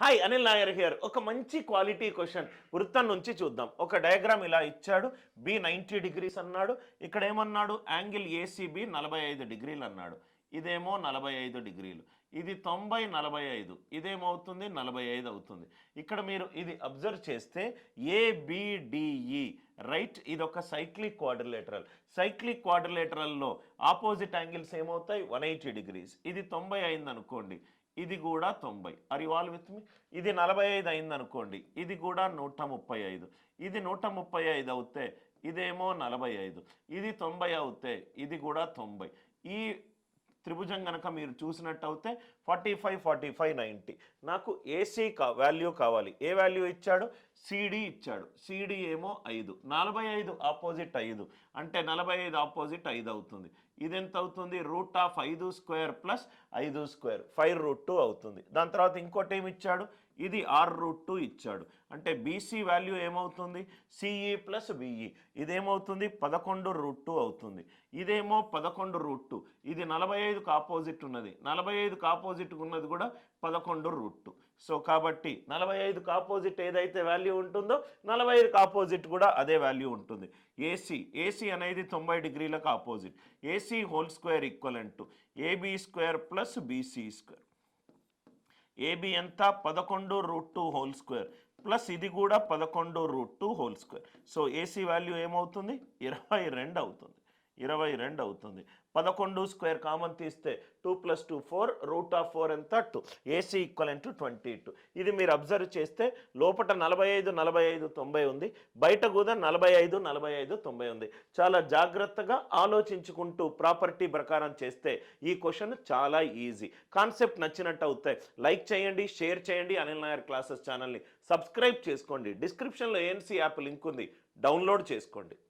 Hi Anil Nair here ఒక మంచి quality question వృత్తం నుంచి చూద్దాం. ఒక డయాగ్రామ్ ఇలా ఇచ్చాడు. బి నైంటీ డిగ్రీస్ అన్నాడు. ఇక్కడ ఏమన్నాడు? యాంగిల్ ఏసీబీ నలభై ఐదు డిగ్రీలు అన్నాడు. ఇదేమో నలభై ఐదు డిగ్రీలు ఇది తొంభై నలభై ఐదు. ఇదేమవుతుంది? నలభై ఐదు అవుతుంది. ఇక్కడ మీరు ఇది అబ్జర్వ్ చేస్తే A B D E right ఇది ఒక సైక్లిక్ క్వాడ్రిలేటరల్ సైక్లిక్ క్వాడ్రిలేటరల్లో ఆపోజిట్ యాంగిల్స్ ఏమవుతాయి? వన్ ఎయిటీ డిగ్రీస్ ఇది తొంభై అయింది అనుకోండి. ఇది కూడా తొంభై. అరి వాల్ విత్ మీ ఇది నలభై ఐదు అయింది అనుకోండి ఇది కూడా నూట ముప్పై ఐదు. ఇది నూట ముప్పై ఐదు అవుతే ఇదేమో నలభై ఐదు. ఇది తొంభై అవుతే ఇది కూడా తొంభై. ఈ త్రిభుజం కనుక మీరు చూసినట్టయితే forty five forty five ninety. నాకు ఏసీ కా వాల్యూ కావాలి. ఏ వాల్యూ ఇచ్చాడు? సిడి ఇచ్చాడు. సిడి ఏమో ఐదు. నలభై ఐదు ఆపోజిట్ ఐదు. అంటే నలభై ఐదు ఆపోజిట్ ఐదు అవుతుంది. ఇది ఎంత అవుతుంది? రూట్ ఆఫ్ ఐదు స్క్వేర్ ప్లస్ ఐదు స్క్వేర్. ఫైవ్ రూట్ టూ అవుతుంది. దాని తర్వాత ఇంకోటి ఏమి ఇచ్చాడు? ఇది ఆర్ రూట్ టూ ఇచ్చాడు. అంటే బీసీ వాల్యూ ఏమవుతుంది? సిఈ ప్లస్ బిఈ ఇదేమవుతుంది? పదకొండు రూట్ టూ అవుతుంది. ఇదేమో పదకొండు రూట్ టూ. ఇది నలభై ఐదుకు ఆపోజిట్ ఉన్నది. నలభై ఐదుకు ఆపోజిట్ ఉన్నది కూడా పదకొండు రూట్ టూ. సో కాబట్టి నలభై ఐదుకు ఆపోజిట్ ఏదైతే వాల్యూ ఉంటుందో నలభై ఆపోజిట్ కూడా అదే వాల్యూ ఉంటుంది. ఏసీ ఏసీ అనేది తొంభై డిగ్రీలకు opposite AC whole square equivalent to AB square plus BC square AB ఎంత? పదకొండు root two whole square plus ఇది కూడా పదకొండు root two whole square so AC value ఏమవుతుంది? ఇరవై రెండు అవుతుంది. ఇరవై రెండు అవుతుంది. పదకొండు స్క్వేర్ కామన్ తీస్తే two plus two four root of four ఎంత? Two. AC equal to twenty two ఇది మీరు అబ్జర్వ్ చేస్తే లోపల నలభై ఐదు నలభై ఐదు తొంభై ఉంది. బయట కూడా నలభై ఐదు నలభై ఐదు తొంభై ఉంది. చాలా జాగ్రత్తగా ఆలోచించుకుంటూ ప్రాపర్టీ ప్రకారం చేస్తే ఈ క్వశ్చన్ చాలా ఈజీ. కాన్సెప్ట్ నచ్చినట్టు అవుతాయి. లైక్ చేయండి షేర్ చేయండి అనిల్ నాయర్ క్లాసెస్ ఛానల్ని. సబ్స్క్రైబ్ చేసుకోండి. డిస్క్రిప్షన్లో ఏఎన్సీ యాప్ లింక్ ఉంది? డౌన్లోడ్ చేసుకోండి.